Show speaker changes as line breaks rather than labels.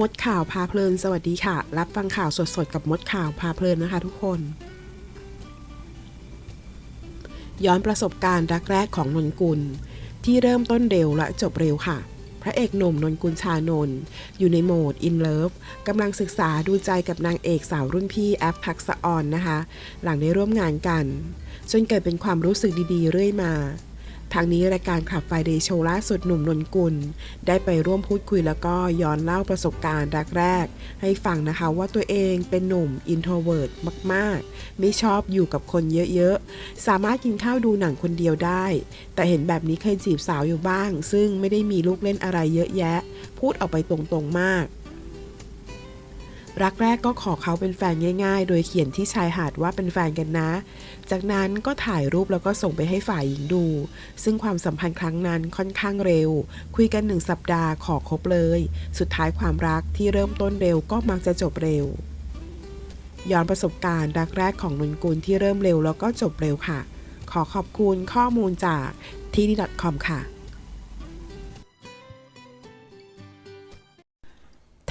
มดข่าวพาเพลิน สวัสดีค่ะ รับฟังข่าวสดๆ กับมดข่าวพาเพลินนะคะทุกคน ย้อนประสบการณ์รักแรกของนนกุล ที่เริ่มต้นเร็วและจบเร็วค่ะ พระเอกหนุ่มนนกุลชานนท์อยู่ในโหมดอินเลิฟกำลังศึกษาดูใจกับนางเอกสาวรุ่นพี่แอฟทักษะออนนะคะ หลังได้ร่วมงานกัน จนเกิดเป็นความรู้สึกดีๆ เรื่อยมา ทางนี้รายการขับไฟเดย์โชว์ล่าสุดหนุ่มนนกุล ได้ไปร่วมพูดคุยแล้วก็ย้อนเล่าประสบการณ์รักแรก ให้ฟังนะคะว่าตัวเองเป็นหนุ่มอินโทรเวิร์ดมาก ๆ ไม่ชอบอยู่กับคนเยอะ ๆ สามารถกินข้าวดูหนังคนเดียวได้ แต่เห็นแบบนี้เคยจีบสาวอยู่บ้าง ซึ่งไม่ได้มีลูกเล่นอะไรเยอะแยะ พูดออกไปตรง ๆ มาก รักแรกก็ขอเขาเป็นแฟนง่าย ๆ โดยเขียนที่ชายหาดว่าเป็นแฟนกันนะ จากนั้นก็ถ่ายรูปแล้วก็ส่งไปให้ฝ่ายหญิงดู ซึ่งความสัมพันธ์ครั้งนั้นค่อนข้างเร็ว คุยกันหนึ่งสัปดาห์ขอคบเลย สุดท้ายความรักที่เริ่มต้นเร็วก็มักจะจบเร็ว ย้อนประสบการณ์รักแรกของนนกุลที่เริ่มเร็วแล้วก็จบเร็วค่ะ ขอขอบคุณข้อมูลจากที่นี่ .com ค่ะ